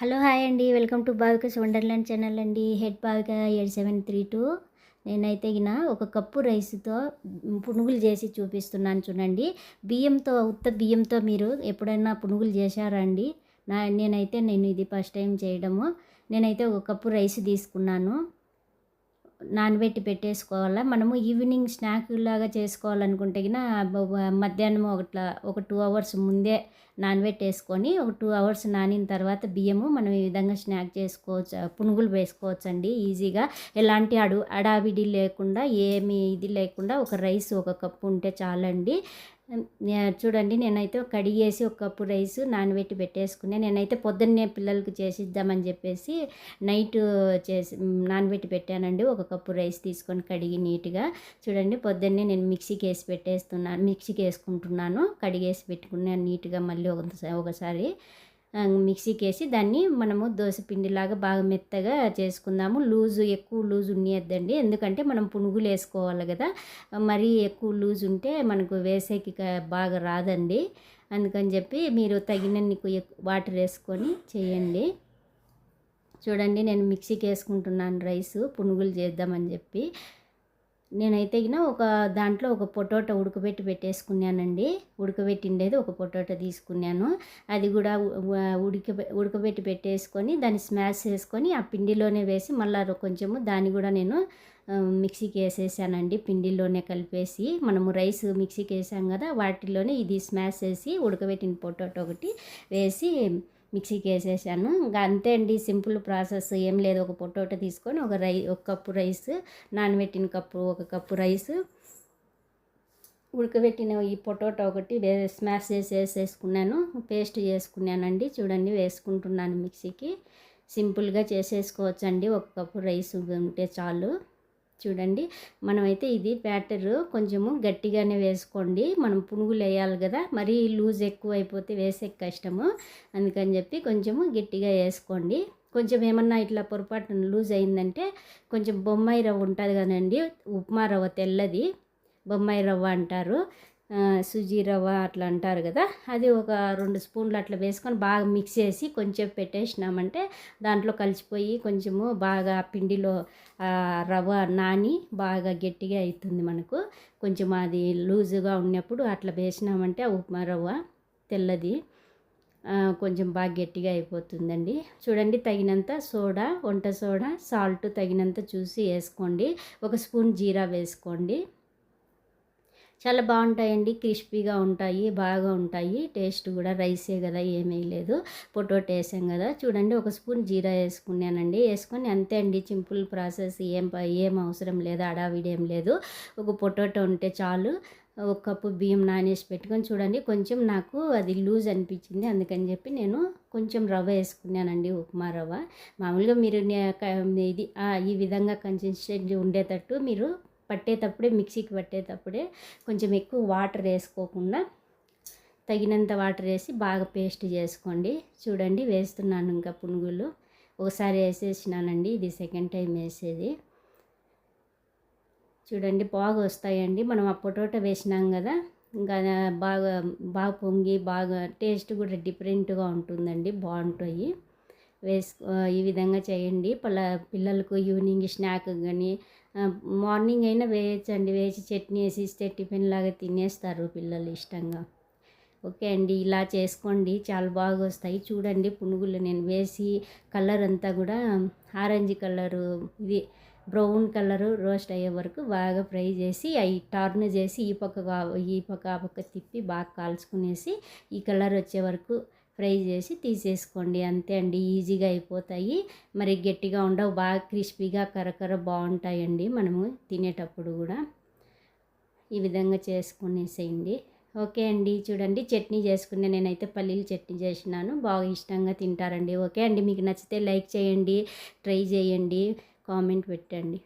Hello hi అండి. Welcome to Bhavika's wonderland channel అండి. Head Bhavika eight seven three two. నేనైతే గిన ఒక కప్పు రైస్తో పునుగులు చేసి చూపిస్తున్నాను చూడండి. బియ్యంతో ఉత్త బియ్యంతో మీరు ఎప్పుడైనా పునుగులు చేశారా అండి? నా నేనైతే నేను ఇది ఫస్ట్ టైం చేయడము. నేనైతే ఒక కప్పు రైస్ తీసుకున్నాను. నానబెట్టి పెట్టేసుకోవాలా? మనము ఈవినింగ్ స్నాక్ లాగా చేసుకోవాలనుకుంటే మధ్యాహ్నం ఒకట్లా ఒక టూ అవర్స్ ముందే నానబెట్టేసుకొని ఒక టూ అవర్స్ నానిన తర్వాత బియ్యము మనం ఈ విధంగా స్నాక్ చేసుకోవచ్చు పునుగులు వేసుకోవచ్చండి ఈజీగా. ఎలాంటి అడు అడావిడి లేకుండా ఏమి ఇది లేకుండా ఒక రైస్ ఒక కప్పు ఉంటే చాలండి. చూడండి నేనైతే కడిగేసి ఒక కప్పు రైస్ నానబెట్టి పెట్టేసుకునే నేనైతే పొద్దున్నే పిల్లలకు చేసిద్దామని చెప్పేసి నైట్ చేసి నానబెట్టి పెట్టానండి. ఒక కప్పు రైస్ తీసుకొని కడిగి నీట్గా చూడండి పొద్దున్నే నేను మిక్సీకి వేసి పెట్టేస్తున్నాను మిక్సీకి వేసుకుంటున్నాను. కడిగేసి పెట్టుకున్నాను నీట్గా మళ్ళీ ఒకసారి మిక్సీకి వేసి దాన్ని మనము దోశ పిండిలాగా బాగా మెత్తగా చేసుకుందాము. లూజు ఎక్కువ లూజు ఉండేద్దండి ఎందుకంటే మనం పునుగులు వేసుకోవాలి కదా. మరీ ఎక్కువ లూజ్ ఉంటే మనకు వేసేకి బాగా రాదండి. అందుకని చెప్పి మీరు తగినన్ని వాటర్ వేసుకొని చేయండి. చూడండి నేను మిక్సీకి వేసుకుంటున్నాను రైస్. పునుగులు చేద్దామని చెప్పి. నేనైతే గిన ఒక దాంట్లో ఒక పొటాటో ఉడకబెట్టి పెట్టేసుకున్నానండి. ఉడకబెట్టిండేది ఒక పొటాటో తీసుకున్నాను. అది కూడా ఉడిక ఉడకబెట్టి పెట్టేసుకొని దాన్ని స్మాష్ చేసుకొని ఆ పిండిలోనే వేసి మళ్ళీ కొంచెము దాన్ని కూడా నేను మిక్సీకి వేసేసానండి. పిండిలోనే కలిపేసి మనము రైస్ మిక్సీకి వేసాం కదా వాటిలోనే ఇది స్మాష్ చేసి ఉడకబెట్టిన పొటాటో ఒకటి వేసి మిక్సీకి వేసేసాను ఇంకా అంతే అండి సింపుల్ ప్రాసెస్. ఏం లేదు ఒక పొటాటో తీసుకొని ఒక రై ఒక కప్పు రైస్ నానబెట్టిన కప్పు ఒక కప్పు రైస్. ఉడకబెట్టిన ఈ పొటాటో ఒకటి వే స్మాష్ చేసి వేసేసుకున్నాను. పేస్ట్ చేసుకున్నానండి. చూడండి వేసుకుంటున్నాను మిక్సీకి. సింపుల్గా చేసేసుకోవచ్చండి. ఒక కప్పు రైస్ ఉంటే చాలు. చూడండి. మనమైతే ఇది బ్యాటర్. కొంచెము గట్టిగానే వేసుకోండి. మనం పునుగులు వేయాలి కదా. మరీ లూజ్ ఎక్కువ అయిపోతే వేసే కష్టము. అందుకని చెప్పి కొంచెము గట్టిగా వేసుకోండి. కొంచెం ఏమన్నా ఇట్లా పొరపాటున లూజ్ అయిందంటే కొంచెం బొమ్మాయి రవ్వ ఉంటుంది కదండి. ఉప్మా రవ్వ తెల్లది. బొమ్మాయి రవ్వ అంటారు. సుజీ రవ్వ అట్లా అంటారు కదా అది ఒక రెండు స్పూన్లు అట్లా వేసుకొని బాగా మిక్స్ చేసి కొంచెం పెట్టేసినామంటే దాంట్లో కలిసిపోయి కొంచెము బాగా పిండిలో రవ్వ నాని బాగా గట్టిగా అవుతుంది మనకు. కొంచెం అది లూజుగా ఉన్నప్పుడు అట్లా వేసినామంటే ఉప్మా రవ్వ తెల్లది కొంచెం బాగా గట్టిగా అయిపోతుందండి. చూడండి తగినంత సోడా వంట సోడా సాల్ట్ తగినంత చూసి వేసుకోండి. ఒక స్పూన్ జీరా వేసుకోండి. చాలా బాగుంటాయండి. క్రిస్పీగా ఉంటాయి బాగా ఉంటాయి. టేస్ట్ కూడా రైసే కదా ఏమీ లేదు. పొటాటో వేసాం కదా. చూడండి ఒక స్పూన్ జీరా వేసుకున్నానండి. వేసుకొని అంతే అండి. Simple process. ఏం ఏం అవసరం లేదు అడావిడేం ఏం లేదు. ఒక పొటాటో ఉంటే చాలు. ఒక కప్పు బియ్యం నానేసి పెట్టుకొని చూడండి. కొంచెం నాకు అది లూజ్ అనిపించింది. అందుకని చెప్పి నేను కొంచెం రవ్వ వేసుకున్నానండి ఉప్మా రవ్వ. మామూలుగా మీరు ఇది ఈ విధంగా కన్సిస్టెంట్ ఉండేటట్టు మీరు పట్టేటప్పుడే మిక్సీకి పట్టేటప్పుడే కొంచెం ఎక్కువ వాటర్ వేసుకోకుండా తగినంత వాటర్ వేసి బాగా పేస్ట్ చేసుకోండి. చూడండి వేస్తున్నాను ఇంకా పునుగులు. ఒకసారి వేసేసినానండి ఇది సెకండ్ టైం వేసేది. చూడండి బాగా వస్తాయండి. మనం ఆ పొటాటో వేసినాం కదా ఇంకా బాగా బాగా పొంగి బాగా టేస్ట్ కూడా డిఫరెంట్గా ఉంటుందండి బాగుంటాయి. వేసుకో ఈ విధంగా చేయండి. పలా పిల్లలకు ఈవినింగ్ స్నాక్ కానీ మార్నింగ్ అయినా వేయచ్చండి. వేసి చట్నీ వేసి టిఫిన్ లాగా తినేస్తారు పిల్లలు ఇష్టంగా. ఓకే అండి ఇలా చేసుకోండి. చాలా బాగా వస్తాయి. చూడండి పునుగులు నేను వేసి కలర్ అంతా కూడా ఆరెంజ్ కలరు ఇది బ్రౌన్ కలరు రోస్ట్ అయ్యే వరకు బాగా ఫ్రై చేసి అవి టర్న్ చేసి ఈ పక్క ఈ పక్క ఆ పక్క తిప్పి బాగా కాల్చుకునేసి ఈ కలర్ వచ్చే వరకు ఫ్రై చేసి తీసేసుకోండి. అంతే అండి ఈజీగా అయిపోతాయి. మరి గట్టిగా ఉండవు బాగా క్రిస్పీగా కరకర బాగుంటాయండి మనము తినేటప్పుడు కూడా. ఈ విధంగా చేసుకునేసేయండి. ఓకే అండి చూడండి చట్నీ చేసుకునే నేనైతే పల్లీలు చట్నీ చేసినాను. బాగా ఇష్టంగా తింటారండి. ఓకే అండి మీకు నచ్చితే లైక్ చేయండి ట్రై చేయండి కామెంట్ పెట్టండి.